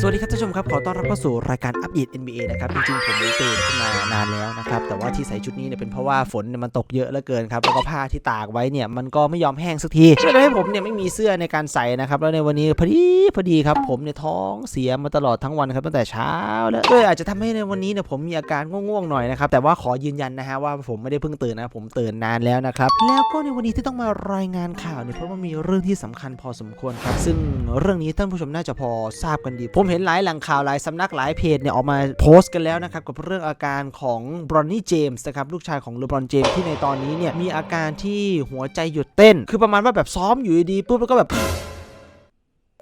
สวัสดีครับท่านผู้ชมครับ ขอต้อนรับเข้าสู่รายการอัปเดต NBA นะครับ จริงๆ ผมตื่นขึ้นมานานแล้วนะครับ แต่ว่าที่ใส่ชุดนี้เนี่ยเป็นเพราะว่าฝนมันตกเยอะเหลือเกินครับ แล้วก็ผ้าที่ตากไว้เนี่ย มันก็ไม่ยอมแห้งสักทีช่วยทำให้ผมเนี่ยไม่มีเสื้อในการใส่นะครับ แล้วในวันนี้พอดีพอดีครับ ผมเนี่ยท้องเสียมาตลอดทั้งวันครับตั้งแต่เช้าแล้วก็เลยอาจจะทำให้ในวันนี้เนี่ยผมมีอาการง่วงๆหน่อยนะครับแต่ว่าขอยืนยันนะฮะว่าผมไม่ได้เพิ่งตื่นนะผมตื่นนานแล้วนะครับแล้วก็ในวันนี้ที่ต้องมารายงานข่าวเนี่ยเพราะว่ามีเรื่องที่สำคัญพอสมควรครับซึ่งเรื่องนี้ท่านผู้ชมน่าจะพอทราบกันดีผมเห็นหลายแหล่งข่าวหลายสำนักหลายเพจเนี่ยออกมาโพสต์กันแล้วนะครับกับเรื่องอาการของบรอนนี่เจมส์นะครับลูกชายของเลบรอนเจมส์ที่ในตอนนี้เนี่ยมีอาการที่หัวใจหยุดเต้น คือประมาณว่าแบบซ้อมอยู่ดีปุ๊บแล้วก็แบบ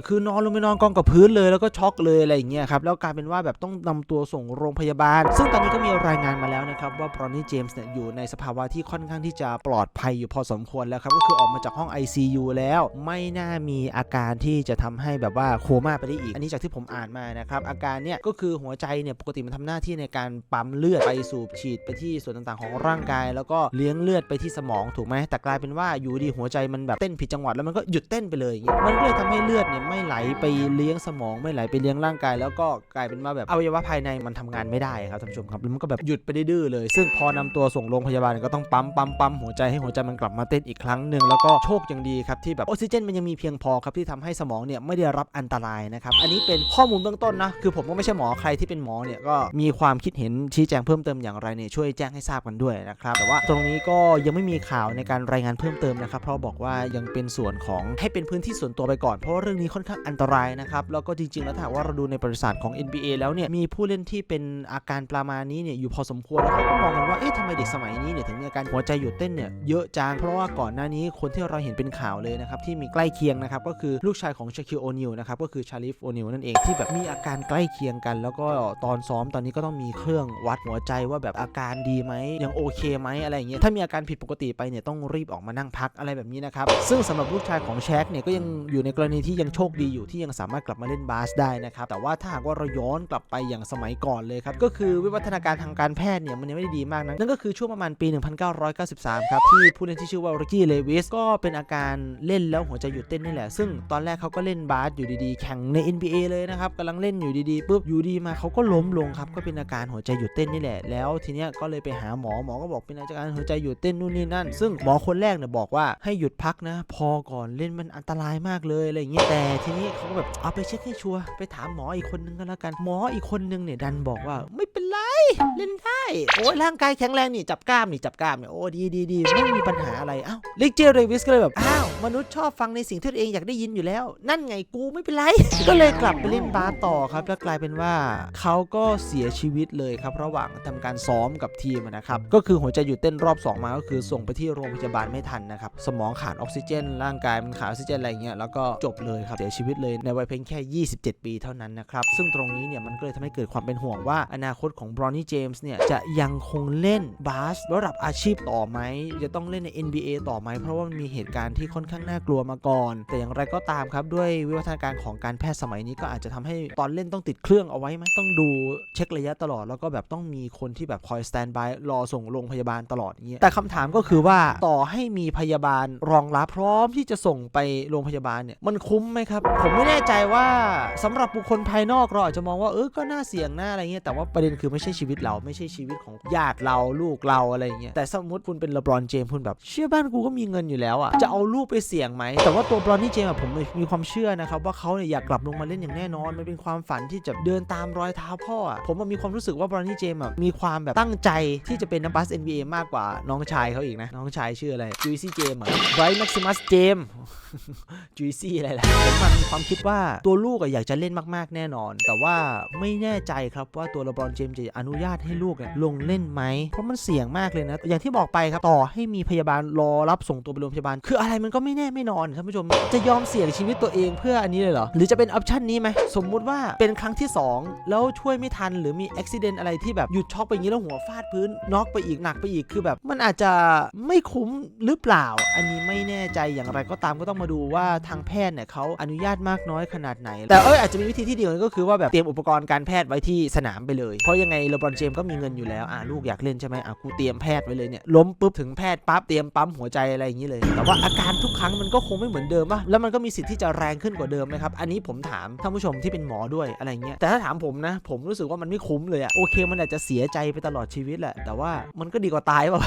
คือนอนลงไปนอนกองกับพื้นเลยแล้วก็ช็อกเลยอะไรอย่างเงี้ยครับแล้วกลายเป็นว่าแบบต้องนำตัวส่งโรงพยาบาล ซึ่งตอนนี้ก็มีรายงานมาแล้วนะครับว่าบรอนนี่เจมส์เนี่ยอยู่ในสภาวะที่ค่อนข้างที่จะปลอดภัยอยู่พอสมควรแล้วครับก็คือออกมาจากห้อง ICU แล้ว ไม่น่ามีอาการที่จะทำให้แบบว่าโคม่าไปได้อีก อันนี้จากที่ผมอ่านมานะครับอาการเนี่ยก็คือหัวใจเนี่ยปกติมันทำหน้าที่ในการปั๊มเลือดไปสูบฉีดไปที่ส่วนต่างๆ ของร่างกาย แล้วก็เลี้ยงเลือดไปที่สมองถูกไหมแต่กลายเป็นว่าอยู่ดีหัวใจมันแบบเต้นผิดจังหวะแล้วมันก็หยุดเต้นไปเลยอย่างเงี้ยมันก็เลยทำให้เลือดเนี่ยไม่ไหลไปเลี้ยงสมองไม่ไหลไปเลี้ยงร่างกาย แล้วก็กลายเป็นว่าแบบอวัยวะภายในมันทำงานไม่ได้ครับท่านผู้ชมครับแล้วมันก็แบบหยุดไปดื้อเลย ซึ่งพอนำตัวส่งโรงพยาบาลก็ต้องปั๊มปั๊มปั๊มหัวใจให้หัวใจมันกลับมาเต้นอีกครั้งหนึ่งแล้วก็โชคยังดีครับที่แบบออกซิเจนมันยังมีเพียงพอครับที่ทำให้สมองเนี่ยไม่ได้รับอันตรายนะครับอันนี้เป็นข้อมูลเบื้องต้นนะคือผมก็ไม่ใช่หมอใครที่เป็นหมอเนี่ยก็มีความคิดเห็นชี้แจงเพิ่มเติมอย่างไรเนี่ยช่วยแจ้งให้ทราบกันด้วยนะครับแต่ว่าตรงนี้ก็ยังไม่มีข่าวในการรายงานเพิ่มเติมนะครับเพราะบอกว่ายังเป็นส่วนของให้เป็นพื้นที่ส่วนตัวไปก่อนเพราะว่าเรื่องนี้ค่อนข้างอันตรายนะครับ แล้วก็จริงๆ แล้วถ้าว่าเราดูในประวัติศาสตร์ของ NBA แล้วเนี่ย มีผู้เล่นที่เป็นอาการประมาณนี้เนี่ยอยู่พอสมควรแล้วเขาก็มองกันว่าเอ๊ะทำไมเด็กสมัยนี้เนี่ยถึงมีอาการหัวใจหยุดเต้นเนี่ยเยอะจังเพราะว่าก่อนหน้านี้คนที่เราเห็นเป็นข่าวเลยนะครับที่มีใกล้เคียงนะครับก็คือลูกชายของชาคิโอนิลนะครับก็คือชาลิฟโอนิลนั่นเองที่แบบมีอาการใกล้เคียงกัน แล้วก็ตอนซ้อมตอนนี้ก็ต้องมีเครื่องวัดหัวใจว่าแบบอาการดีไหมยังโอเคไหมอะไรอย่างเงี้ยถ้ามีอาการผิดปกติไปเนี่ยต้องรีบออกมานั่งพักอะไรแบบนี้นะครับซึ่งสำหรับลูกชายของแชกเนี่ยก็ยังอยู่ในกรณีที่ยังโชคดีอยู่ที่ยังสามารถกลับมาเล่นบาสได้นะครับแต่ว่าถ้าหากว่าเราย้อนกลับไปอย่างสมัยก่อนเลยครับก็คือวิวัฒนาการทางการแพทย์เนี่ยมันยังไม่ได้ดีมากนะนั่นก็คือช่วงประมาณปี 1993 ครับที่ผู้เล่นที่ชื่อว่าริกกี้เลวิสก็เป็นอาการเล่นแล้วหัวใจหยุดเต้นนี่แหละ ซึ่งตอนแรกเขาก็เล่นบาสอยู่ดีๆ แข่งใน NBA เลยนะครับกำลังเล่นอยู่ดีๆปุ๊บอยู่ดีมาเขาก็ล้มลงครับก็เป็นอาการหัวใจหยุดเต้นนี่แหละ แล้วทีเนี้ยก็เลยไปหาหมอหมอก็บอกเป็นอาการหัวใจหยุดเต้นนู่นนี่นั่น ซึ่งหมอคนแรกเนี่ยบอกว่าให้หยุดพักนะ พอก่อนเล่นมันอันตรายมากเลยอะไรอย่างเงี้ยแต่ทีนี้เขาก็แบบเอาไปเช็คให้ชัวร์ไปถามหมออีกคนนึงก็แล้วกันหมออีกคนนึงเนี่ยดันบอกว่าไม่เป็นไร เล่นได้ โอ้ยร่างกายแข็งแรงนี่จับกล้ามนี่จับกล้ามเนี่ยโอ้ดีดีดีไม่มีปัญหาอะไรอ้าวลิกเจเรวิสก็เลยแบบอ้าวมนุษย์ชอบฟังในสิ่งที่ตัวเองอยากได้ยินอยู่แล้ว นั่นไงกูไม่เป็นไร ก็เลยกลับไปเล่นบาสต่อครับ แล้วกลายเป็นว่าเขาก็เสียชีวิตเลยครับ ระหว่างทำการซ้อมกับทีมนะครับ ก็คือหัวใจหยุดเต้นรอบ 2 มาก็คือส่งไปที่โรงพยาบาลไม่ทันนะครับ สมองขาดออกซิเจน ร่างกายมันขาดออกซิเจนอะไรเงี้ยแล้วก็จบเลยครับเสียชีวิตเลยในวัยเพียงแค่ 27 ปีเท่านั้นนะครับซึ่งตรงนี้เนี่ยมันก็เลยทำให้เกิดความเป็นห่วงว่าอนาคตของบรอนนี่เจมส์เนี่ยจะยังคงเล่นบาสระดับอาชีพต่อไหมจะต้องเล่นใน NBA ต่อไหม เพราะว่ามันมีเหตุการณ์ที่ค่อนข้างน่ากลัวมาก่อน แต่อย่างไรก็ตามครับ ด้วยวิวัฒนาการของการแพทย์สมัยนี้ก็อาจจะทำให้ตอนเล่นต้องติดเครื่องเอาไว้ไหมต้องดูเช็คระยะตลอด แล้วก็แบบต้องมีคนที่แบบคอยสแตนบายรอส่งโรงพยาบาลตลอดอย่างเงี้ยแต่คำถามก็คือว่าต่อให้มีพยาบาลรองรับพร้อมที่จะส่งไปโรงพยาบาลเนี่ยมันคุ้มไหมครับ ผมไม่แน่ใจว่าสำหรับบุคคลภายนอกเราอาจจะมองว่าเออก็น่าเสี่ยงหน้าอะไรเงี้ยแต่ว่าประเด็นคือไม่ใช่ชีวิตเราไม่ใช่ชีวิตของญาติเราลูกเราอะไรเงี้ยแต่สมมติคุณเป็นเลบรอนเจมส์คุณแบบเชื่อบ้านกูก็มีเงินอยู่แล้วอะจะเอาลูกไปเสี่ยงไหมแต่ว่าตัวบรอนนี่เจมส์อะผมมีความเชื่อนะครับว่าเขาเนี่ยอยากกลับลงมาเล่นอย่างแน่นอนมันเป็นความฝันที่จะเดินตามรอยเท้าพ่ออะผมมีความรู้สึกว่าบรอนนี่เจมส์อะมีความแบบตั้งใจที่จะเป็นนักบาส NBA มากกว่าน้องชายเขาอีกนะน้องชายชื่ออะไรจุยซี่เจมส์ไบรท์แม็กซิมัสเจมจุยซี่อะไรล่ะผมมันมีความคิดว่าตัวลูกอะอยากจะเล่นมากๆแน่นอน แต่ว่าไม่แน่ใจครับว่าตัวเลบรอนเจมส์จะอนุญาตให้ลูกเนี่ยลงเล่นไหมเพราะมันเสี่ยงมากเลยนะ อย่างที่บอกไปครับต่อให้มีพยาบาลรอรับส่งตัวไปโรงพยาบาล คืออะไรมันก็ไม่แน่ไม่นอนท่านผู้ชม จะยอมเสี่ยงชีวิตตัวเองเพื่ออันนี้เลยเหรอ หรือจะเป็นออปชันนี้ไหมสมมุติว่าเป็นครั้งที่ 2 แล้วช่วยไม่ทันหรือมีอุบิเหตุอะไรที่แบบหยุดช็อกไปอย่างนี้แล้วหัวฟาดพื้นน็อกไปอีกหนักไปอีกคือแบบ มันอาจจะไม่คุ้มหรือเปล่า อันนี้ไม่แน่ใจอย่างไรก็ตามก็ต้องมาดูว่าทางแพทย์เนี่ยเขาอนุญาตมากน้อยขนาดไหน แต่เอ้ยอาจจะมีวิธีที่ดีกว่านั้นก็คือว่าแบบเตรียมอุปกรณ์การแพทย์ไว้ที่สนามไปเลยเพราะยังไงเลบรอนอนเจมก็มีเงินอยู่แล้วอ่าลูกอยากเล่นใช่ไหมอะกูเตรียมแพทย์ไว้เลยเนี่ยล้มปุ๊บถึงแพทย์ปั๊บเตรียมปั๊มหัวใจอะไรอย่างนี้เลย แต่ว่าอาการทุกครั้งมันก็คงไม่เหมือนเดิมป่ะแล้วมันก็มีสิทธิ์ที่จะแรงขึ้นกว่าเดิมไหมครับอันนี้ผมถามท่านผู้ชมที่เป็นหมอด้วยอะไรเงี้ยแต่ถ้าถามผมนะ ผมรู้สึกว่ามันไม่คุ้มเลยอะโอเค มันอาจจะเสียใจไปตลอดชีวิตแหละแต่ว่ามันก็ดีกว่าตายเปล่า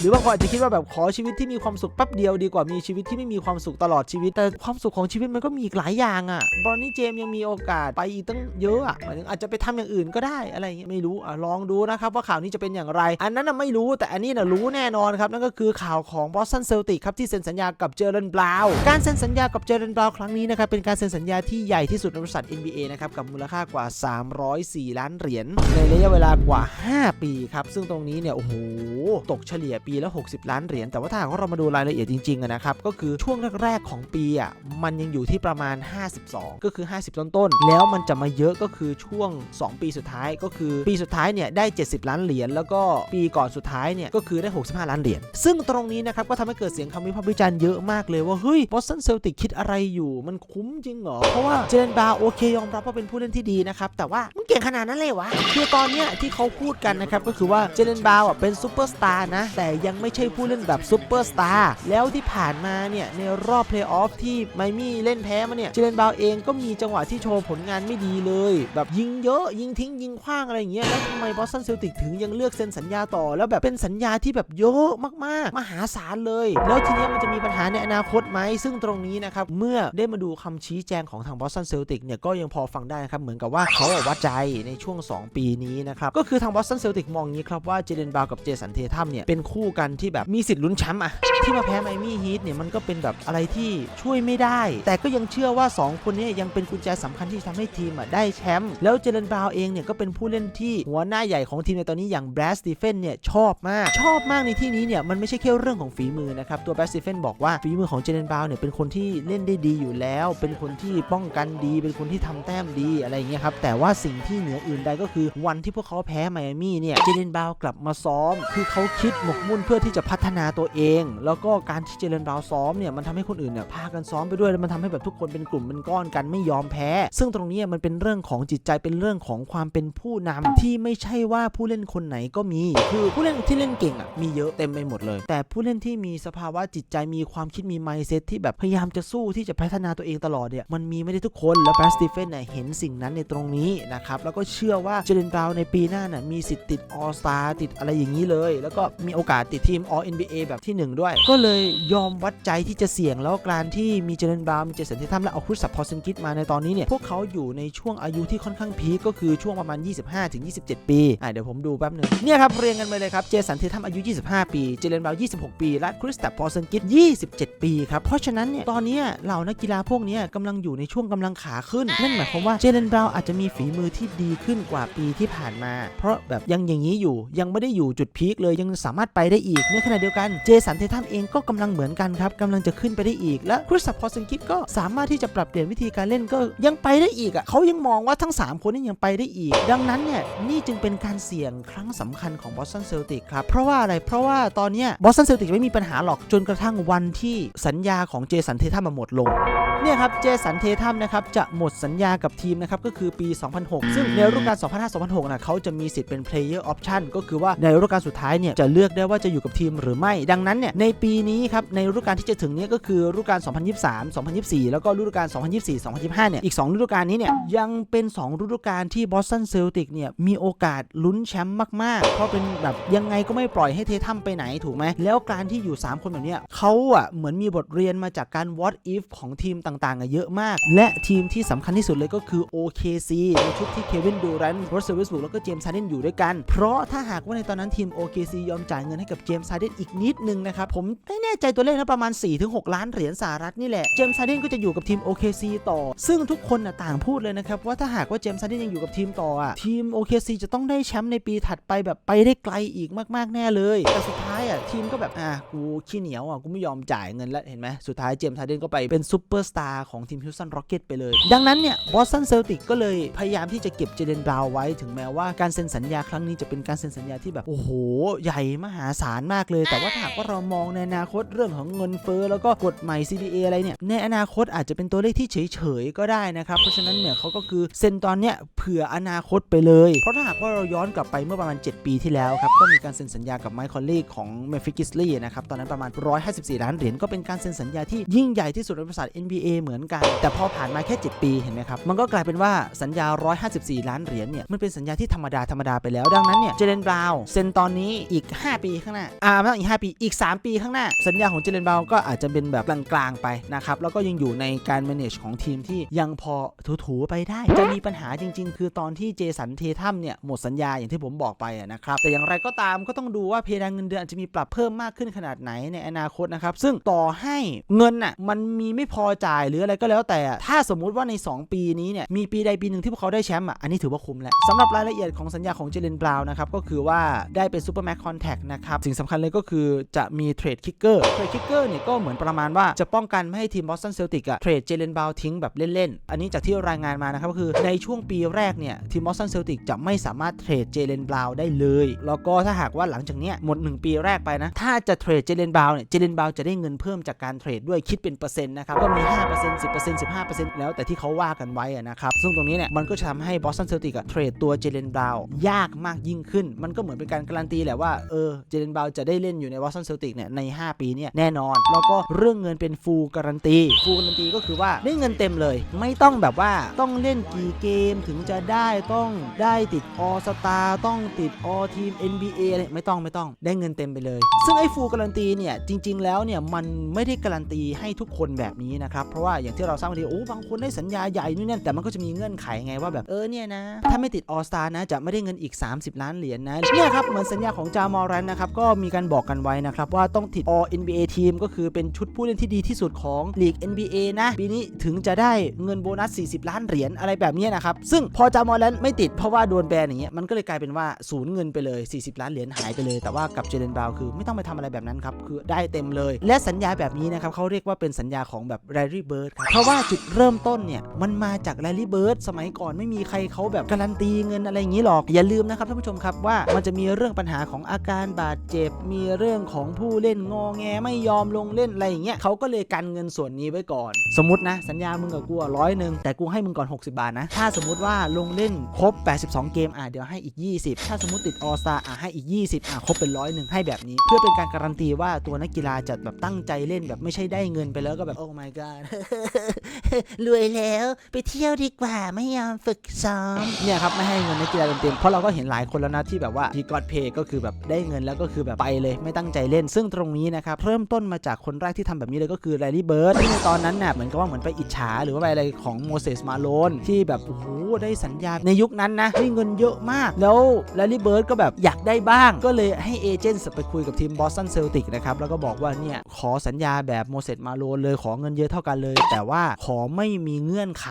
หรือบางคนอาจจะคิดว่าแบบขอชีวิตที่มีความสุขแป๊บเดียวดีกว่ามีชีวิตที่ไม่มีความสุขตลอดชีวิต แต่ความสุขของชีวิตมันก็มีอีกหลายอย่างอะบรอนนี่เจมส์ยังมีโอกาสไปอีกตั้งเยอะอะหมายถึงอาจจะไปทำอย่างอื่นก็ได้อะไรเงี้ยไม่รู้อะลองดูนะครับว่าข่าวนี้จะเป็นอย่างไร อันนั้นน่ะไม่รู้แต่อันนี้น่ะรู้แน่นอนครับนั่นก็คือข่าวของบอสตันเซลติกครับที่เซ็นสัญญากับเจอร์เรนบราวการเซ็นสัญญากับเจอร์เรนบราวครั้งนี้นะครับเป็นการเซ็นสัญญาที่ใหญ่ที่สุดในบริษัท NBA นะครับกับมูลค่ากว่า 304 ล้านเหรียญในระยะเวลากว่า 5 ปีครับซึ่งตรงนี้เนี่ยโอ้โหตกเฉลี่ยปีละ 60 ล้านเหรียญ แต่ว่าถ้าหากว่าเรามาดูรายละเอียดจริงๆนะครับ ก็คือช่วงแรกๆของปีอะ มันยังอยู่ที่ประมาณ 52 ก็คือ 50 ต้นๆ แล้วมันจะมาเยอะก็คือช่วง 2 ปีสุดท้ายก็คือปีสุดท้ายเนี่ยได้ 70 ล้านเหรียญ แล้วก็ปีก่อนสุดท้ายเนี่ยก็คือได้ 65 ล้านเหรียญ ซึ่งตรงนี้นะครับก็ทำให้เกิดเสียงคำวิพากษ์วิจารณ์เยอะมากเลยว่า เฮ้ยบอสตันเซลติกคิดอะไรอยู่ มันคุ้มจริงเหรอ เพราะว่าเจนบาโอเคยอมรับว่าเป็นผู้เล่นที่ดีนะครับแต่ว่ามึงเก่งขนาดนั้นเลยวะคือตอนเนี้ยที่เขาพูดกันนะครับก็คือว่าเจนบาอะเป็นซูเปอร์สตาร์นะแต่ยังไม่ใช่ผู้เล่นแบบซูเปอร์สตาร์แล้วที่ผ่านมาเนี่ยในรอบเพลย์ออฟที่ไมมี่เล่นแพ้มาเนี่ยเจเลนบาวเองก็มีจังหวะที่โชว์ผลงานไม่ดีเลย แบบยิงเยอะยิงทิ้งยิงขว้างอะไรอย่างเงี้ยแล้วทำไมบอสตันเซลติกถึงยังเลือกเซ็นสัญญาต่อ แล้วแบบเป็นสัญญาที่แบบเยอะมากๆ มหาศาลเลย แล้วทีนี้มันจะมีปัญหาในอนาคตไหมซึ่งตรงนี้นะครับเมื่อได้มาดูคำชี้แจงของทางบอสตันเซลติกเนี่ยก็ยังพอฟังได้นะครับเหมือนกับว่าเขาวัดใจในช่วง 2 ปีนี้นะครับก็คือทางบอสตันเซลติกมองงนี้ครับว่าเจเดนบาวกับเจสันเททัมเนี่ยเป็นคู่กันที่แบบมีสิทธิ์ลุ้นแชมป์อะที่มาแพ้ไมมี่ฮีทเนี่ยมันก็เป็นแบบอะไรที่ช่วยไม่ได้ แต่ก็ยังเชื่อว่า 2 คนนี้ยังเป็นกุญแจสำคัญที่ทำให้ทีมอะได้แชมป์แล้วเจเดนบราวเองเนี่ยก็เป็นผู้เล่นที่หัวหน้าใหญ่ของทีมในตอนนี้อย่างแบรสตีเฟนเนี่ยชอบมาก ชอบมากในที่นี้เนี่ยมันไม่ใช่แค่เรื่องของฝีมือนะครับตัวแบรสตีเฟนบอกว่าฝีมือของเจเดนบราวเนี่ยเป็นคนที่เล่นได้ดีอยู่แล้ว เป็นคนที่ป้องกันดี เป็นคนที่ทำแต้มดีอะไรอย่างเงี้ยครับแต่ว่าสิ่งที่เหนืออื่นใดก็คือวันที่พวกเขาแพ้ไมอามี่เนี่ยเจเดนบาวกลับมาซ้อม คือเขาคิดหมกมุ่นเพื่อที่จะพัฒนาตัวเอง แล้วก็การที่เจเดนบาวซ้อมเนี่ยมันทำให้คนอื่นเนี่ยพากันซ้อมไปด้วยแล้วมันทำให้แบบทุกคนเป็นกลุ่มเป็นก้อนกันไม่ยอมแพ้ ซึ่งตรงนี้มันเป็นเรื่องของจิตใจเป็นเรื่องของความเป็นผู้นำที่ไม่ใช่ว่าผู้เล่นคนไหนก็มี คือผู้เล่นที่เล่นเก่งอะมีเยอะเต็มไปหมดเลย แต่ผู้เล่นที่มีสภาวะจิตใจมีความคิดมี mindset ที่แบบพยายามจะสู้ที่จะพัฒนาตัวเองตลอดเนี่ยมันมีไม่ได้ทุกคนแล้วแบรสตีเฟนเนี่ยเห็นสิ่งนั้นในตรงนี้นะครับแล้วก็เชื่อว่าเจเดนบราวในปีหน้าน่ะมีสิทธิ์ติดออสตาติดอะไรอย่างนี้เลย แล้วก็มีโอกาสติดทีม All NBA แบบที่หนึ่งด้วย ก็เลยยอมวัดใจที่จะเสี่ยงแล้วการที่มีเจเดนบราวน์มีเจสันเททัมและเอาครุสซับพอร์ซินกิสมาในตอนนี้เนี่ยพวกเขาอยู่ในช่วงอายุที่ค่อนข้างพีคก็คือช่วงประมาณ 25-27 ปีอะเดี๋ยวผมดูแป๊บหนึงเนี่ยครับเรียงกันไปเลยครับเจสันเททัมอายุ 25 ปีเจเดนบราวน์26 ปีและคริสตับพอร์ซินกิส27 ปีครับเพราะฉะนั้นเนี่ยตอนนี้เหล่านักกีฬาพวกนี้กำลังอยู่ในช่วงกำลังขาขึ้น นั่นหมายความว่าเจเลนบราวน์อาจจะมีฝีมือที่ดีขึ้นกว่าปีที่ผ่านมา เพราะแบบยังอย่างนี้อยู่ยังไม่ได้อยู่จุดพีคเลยยังสามารถไปได้อีก ในขณะเดียวกันเจสันเททัมเองก็กำลังเหมือนกันครับกำลังจะขึ้นไปได้อีก และคริสตับพอร์ซินกิสก็สามารถที่จะปรับเปลี่ยนวิธีการเล่นก็ยังไปได้อีกอะเขายังมองว่าทั้ง 3 คนนี้ยังไปได้อีก ดังนั้นเนี่ยนี่จึงเป็นการเสี่ยงครั้งสำคัญของบอสตันเซลติกครับเพราะว่าอะไรเพราะว่าตอนนี้บอสตันเซลติกไม่มีปัญหาหรอกจนกระทั่งวันที่สัญญาของเจสันเททัมมาหมดลง เนี่ยครับเจสันเททัมนะครับจะหมดสัญญากับทีมนะครับก็คือปี 2006 ซึ่งในฤดูกาล 2005-2006นะเขาจะมีสิทธิ์เป็น player option ก็คือว่าในฤดูกาลสุดท้ายเนี่ยจะเลือกได้ว่าจะอยู่กับทีมหรือไม่ ดังนั้นเนี่ยในปีนี้ครับในฤดูกาลที่จะถึงเนี้ก็คือฤดูกาล 2023-2024 แล้วก็ฤดูกาล 2024-2025 เนี่ยอีก 2 ฤดูกาลนี้เนี่ยยังเป็น 2 ฤดูกาลที่บอสตันเซลติกเนี่ยมีโอกาสลุ้นแชมป์มากๆ เพราะเป็นแบบยังไงก็ไม่ปล่อยให้เททัมไปไหนถูกไหมแล้วการที่อยู่ 3 คนแบบเนี้ยเขาอะเหมือนมีบทเรียนมาจากการ what if ของทีมต่างๆเยอะมาก และทีมที่สำคัญที่สุดเลยก็คือ OKC ในชุดที่เควินดูแรนต์โรสเซอร์วิสบุกแล้วก็เจมส์ซาร์เดนอยู่ด้วยกัน เพราะถ้าหากว่าในตอนนั้นทีม OKC ยอมจ่ายเงินให้กับเจมส์ซาร์เดนอีกนิดนึงนะครับ ผมไม่แน่ใจตัวเลขนะประมาณ 4-6 ล้านเหรียญสหรัฐนี่แหละ เจมส์ซาร์เดนก็จะอยู่กับทีม OKC ต่อ ซึ่งทุกคนนะต่างพูดเลยนะครับว่าถ้าหากว่าเจมส์ซาร์เดนยังอยู่กับทีมต่ออะทีม OKC จะต้องได้แชมป์ในปีถัดไปแบบไปได้ไกลอีกมากๆแน่เลยแต่สุดท้ายอะทีมก็แบบอะกูขี้เหนียวอะกูไม่ยอมจ่ายเงินแล้วเห็นไหมสุดท้ายเจมส์ซาเดนก็ไปเป็นซูเปอร์สตาร์ของทีมฮิวสตันร็อกเก็ตไปเลย ดังนั้นเนี่ยบอสตันเซลติกก็เลยพยายามที่จะเก็บเจเดนบราวน์ไว้ถึงแม้ว่าการเซ็นสัญญาครั้งนี้จะเป็นการเซ็นสัญญาที่แบบโอ้โห ใหญ่มหาศาลมากเลย แต่ว่าถ้าหากว่าเรามองในอนาคตเรื่องของเงินเฟ้อแล้วก็กฎใหม่ CBA อะไรเนี่ยในอนาคตอาจจะเป็นตัวเลขที่เฉยๆก็ได้นะครับเพราะฉะนั้นเนี่ยเขาก็คือเซ็นตอนเนี้ยเผื่ออนาคตไปเลย เพราะถ้าหากว่าเราย้อนกลับไปเมื่อประมาณ 7 ปีที่แล้วครับก็มีการเซ็นสัญญากับไมค์คอลลีของเมฟิกิสลีนะครับตอนนั้นประมาณ 154 ล้านเหรียญก็เป็นการเซ็นสัญญาที่ยิ่งใหญ่ที่สุดในบริษัท NBA เหมือนกัน แต่พอผ่านมาแค่ 7 ปีเห็นไหมครับ มันก็กลายเป็นว่าสัญญา 154 ล้านเหรียญเนี่ยมันเป็นสัญญาที่ธรรมดาธรรมดาไปแล้วดังนั้นเนี่ยเจเลนบราวน์เซ็นตอนนี้อีก 5 ปีข้างหน้าอ่าไม่ต้องอีก 5 ปีอีก 3 ปีข้างหน้า สัญญาของเจเลนบราวน์ก็อาจจะเป็นแบบกลางๆไปนะครับแล้วก็ยังอยู่ในการ manage ของทีมที่ยังพอถูๆไปได้ จะมีปัญหาจริง ๆ คือตอนที่เจสันเททัมเนี่ยหมดสัญญาอย่างที่ผมบอกไปนะครับแต่อย่างไรก็ตามก็ต้องดูว่าเพดานเงินเดือนอาจจะมีปรับเพิ่มมากขึ้นขนาดไหนในอนาคตนะครับซึ่งต่อให้เงินน่ะมันมีไม่พอจ่ายหรืออะไรก็แล้วแต่ ถ้าสมมุติว่าใน 2 ปีนี้เนี่ยมีปีใดปีหนึ่งที่พวกเขาได้แชมป์อะอันนี้ถือว่าคุ้มแล้วสำหรับรายละเอียดของสัญญาของเจเลนบราวน์นะครับก็คือว่าได้เป็นซูเปอร์แม็กคอนแทคนะครับสิ่งสำคัญเลยก็คือจะมีเทรดคิกเกอร์เทรดคิกเกอร์เนี่ยก็เหมือนประมาณว่าจะป้องกันไม่ให้ทีมบอสตันเซลติกอะเทรดเจเลนบราวน์ทิ้งแบบเล่นๆอันนี้จากที่รายงานมานะครับก็คือในช่วงปีแรกเนี่ยทีมบอสตันเซลติกจะไม่สามารถเทรดเจเลนบราวน์ได้เลยแล้วก็ถ้าหากว่าหลังจากเนี้ยหมด 1 ปีแรกไปนะถ้าจะเทรดเจเลนบราวน์เนี่ยเจเลนบราวน์จะได้เงินเพิ่มจากการเทรดด้วยคิดเป็นเปอร์เซ็นต์นะครับก็มี5% 10% 15%แล้วแต่ที่เขาว่ากันไว้นะครับ ซึ่งตรงนี้เนี่ยมันก็จะทำให้บอสตันเซลติกเทรดตัวเจเลนบราวน์ยากมากยิ่งขึ้น มันก็เหมือนเป็นการการันตีแหละว่าเออเจเลนบราวน์จะได้เล่นอยู่ในบอสตันเซลติกเนี่ยใน 5 ปีเนี่ยแน่นอน แล้วก็เรื่องเงินเป็นฟูลการันตีฟูลการันตีก็คือว่าได้เงินเต็มเลย ไม่ต้องแบบว่าต้องเล่นกี่เกมถึงจะได้ต้องได้ติดออสตาต้องติดออทีม NBA อะไรไม่ต้องไม่ต้องได้เงินเต็มไปเลย ซึ่งไอ้ฟูลการันตีเนี่ยจริง ๆ แล้วเนี่ยมันไม่ได้การันตีให้ทุกคนแบบนี้นะครับเพราะว่าอย่างที่เราทราบกันดีโอ้บางคนได้สัญญาใหญ่นู่นนั่นแต่มันก็จะมีเงื่อนไขไงว่าแบบเออเนี่ยนะถ้าไม่ติดออสตานะจะไม่ได้เงินอีก 30 ล้านเหรียญนะเนี่ยครับเหมือนสัญญาของจามอรันนะครับก็มีการบอกกันไว้นะครับว่าต้องติด All NBA ทีมก็คือเป็นชุดผู้เล่นที่ดีที่สุดของลีก NBA นะปีนี้ถึงจะได้เงินโบนัส 40 ล้านเหรียญอะไรแบบนี้นะครับซึ่งพอจามอรันไม่ติดเพราะว่าโดนแบนอย่างเงี้ยมันก็เลยกลายเป็นว่าศูนย์เงินไปเลย 40 ล้านเหรียญหายไปเลย แต่ว่ากับเจเลนบราวน์คือไม่ต้องไปทำอะไรแบบนั้นครับคือได้เต็มเลย และสัญญาแบบนี้นะครับเขาเรียกว่าเป็นสัญญาของแบบแรรี่เบิร์ดครับเพราะว่าจุดเริ่มต้นเนี่ยมันมาจากแรรี่เบิร์ดสมัยก่อนไม่มีใครเขาแบบการันตีเงินอะไรอย่างนี้หรอก อย่าลืมนะครับท่านผู้ชมครับว่ามันจะมีเรื่องปัญหาของอาการบาดเจ็บ มีเรื่องของผู้เล่นงอแงไม่ยอมลงเล่นอะไรอย่างเงี้ยเขาก็เลยกันเงินส่วนนี้ไว้ก่อน สมมตินะ สัญญามึงกับกูร้อยหนึ่งแต่กูให้มึงก่อน 60 บาทนะ ถ้าสมมติว่าลงเล่นครบ 82 เกมอะเดี๋ยวให้อีก 20 ถ้าสมมติติดออสตาอะให้อีก 20อะครบเป็นร้อยหนึ่งให้แบบนี้ เพื่อเป็นการการันตีว่าตัวนักกีฬาจะแบบตั้งใจเล่นแบบไม่ใช่ได้เงินไปแล้วก็แบบโอ้ my god รวยแล้วไปเที่ยวดีกว่าไม่ยอมฝึกซ้อม เนี่ยครับไม่ให้เงินนักกีฬาเต็มๆเพราะเราก็เห็นหลายคนแล้วนะที่แบบว่าที่กอดเพย์ก็คือแบบได้เงินแล้วก็คือแบบไปเลยไม่ตั้งใจเล่น ซึ่งตรงนี้นะครับเริ่มต้นมาจากคนแรกที่ทำแบบนี้เลยก็คือแรลลี่เบิร์ดที่ตอนนั้นน่ะเหมือนกับว่าเหมือนไปอิจฉาหรือว่าไปอะไรของโมเสสมาโลนที่แบบโอ้โหได้สัญญาในยุคนั้นนะได้เงินเยอะมาก แล้วแรลลี่เบิร์ดก็แบบอยากได้บ้าง ก็เลยให้เอเจนต์ไปคุยกับทีมบอสตันเซลติกนะครับแล้วก็บอกว่าเนี่ยขอสัญญาแบบโมเสสมาโลนเลยขอเงินเยอะเท่ากันเลย แต่ว่าขอไม่มีเงื่อนไข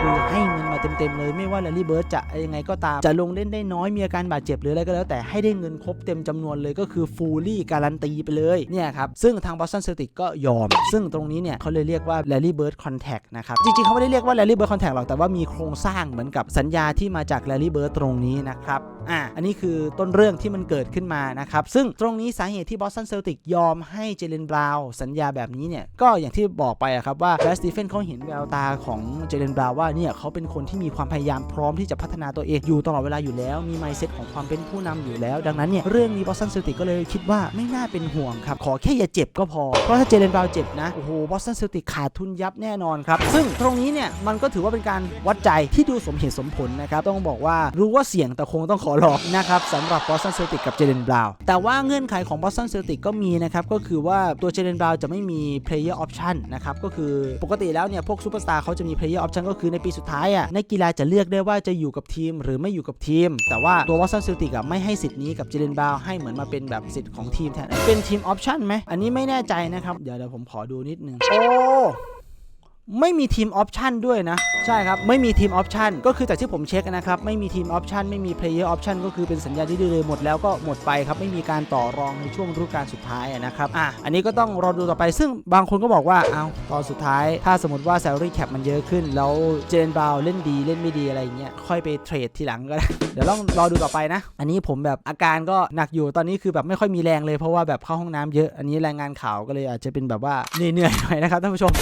คือให้เงินมาเต็มๆเลย ไม่ว่าแรลลี่เบิร์ดจะยังไงก็ตาม จะลงเล่นได้น้อยมีอาการบาดเจ็บหรืออะไรก็แล้ว แต่ให้ได้เงินครบเต็มจำนวนเลยก็คือฟูลลี่การันตีไปเลยเนี่ยครับซึ่งทางบอสตันเซลติกก็ยอม ซึ่งตรงนี้เนี่ยเขาเลยเรียกว่าแรลลี่เบิร์ดคอนแทคนะครับจริงๆเขาไม่ได้เรียกว่าแรลลี่เบิร์ดคอนแทคหรอกแต่ว่ามีโครงสร้างเหมือนกับสัญญาที่มาจากแรลลี่เบิร์ดตรงนี้นะครับอะอันนี้คือต้นเรื่องที่มันเกิดขึ้นมานะครับซึ่งตรงนี้สาเหตุที่บอสตันเซลติกยอมให้เจเลนบราวน์สัญญาแบบนี้เนี่ยก็อย่างที่บอกไปอะครับว่าแบสตีเฟนเขาเห็นแววตาของเจเลนบราวว่าเนี่ยเขาเป็นคนที่มีความพยายามพร้อมที่จะพัฒนาตัวเองอยู่ตลอดเวลาอยู่แล้วมีไมเซ็ตของความเป็นผู้นำอยู่แล้ว ดังนั้นเนี่ยเรื่องนี้บอสตันเซลติกก็เลยคิดว่าไม่น่าเป็นห่วงครับขอแค่อย่าเจ็บก็พอ เพราะถ้าเจเลนบราว์เจ็บนะโอ้โหบอสตันเซลติกขาดทุนยับแน่นอนครับซึ่งตรงนี้เนี่ยมันก็ถือว่าเป็นการวัดใจที่ดูสมเหตุสมผลนะครับต้องบอกว่ารู้ว่าเสี่ยงแต่คงต้องขอลองนะครับสำหรับบอสตันเซลติกกับเจเลนบราว์แต่ว่าเงื่อนไขของบอสตันเซลติกก็มีนะครับก็คือว่าตัวเจเลนบราวจะไม่มี player option นะครับก็คือปกติแล้วเนี่ยพวกซูเปอร์สตาร์เขาจะมีเพลเยอร์ออปชั่นก็คือในปีสุดท้ายอะนักกีฬาจะเลือกได้ว่าจะอยู่กับทีมหรือไม่อยู่กับทีม แต่ว่าตัววอสตันเซลติกอะไม่ให้สิทธิ์นี้กับเจเลนบาวให้เหมือนมาเป็นแบบสิทธิ์ของทีมแทนเป็นทีมออปชั่นไหมอันนี้ไม่แน่ใจนะครับเดี๋ยวเดี๋ยวผมขอดูนิดนึงโอ้ ไม่มีทีมออปชันด้วยนะ ใช่ครับ ไม่มีทีมออปชันก็คือจากที่ผมเช็คนะครับ ไม่มีทีมออปชันไม่มีเพลเยอร์ออปชันก็คือเป็นสัญญาที่ดีเลยหมดแล้วก็หมดไปครับ ไม่มีการต่อรองในช่วงฤดูกาลสุดท้ายอะนะครับอะอันนี้ก็ต้องรอดูต่อไปซึ่งบางคนก็บอกว่าเอาตอนสุดท้าย ถ้าสมมติว่า salary cap มันเยอะขึ้น แล้วเจนบาวเล่นดีเล่นไม่ดีอะไรอย่างเงี้ยค่อยไปเทรดทีหลังก็ได้เดี๋ยวลองรอดูต่อไปนะ อันนี้ผมแบบอาการก็หนักอยู่ตอนนี้คือแบบไม่ค่อยมีแรงเลยเพราะว่าแบบเข้าห้องน้ำเยอะอันนี้รายงานข่าวก็เลยอาจจะเป็นแบบว่าเหนื่อยๆหน่อยนะครับท่านผู้ชม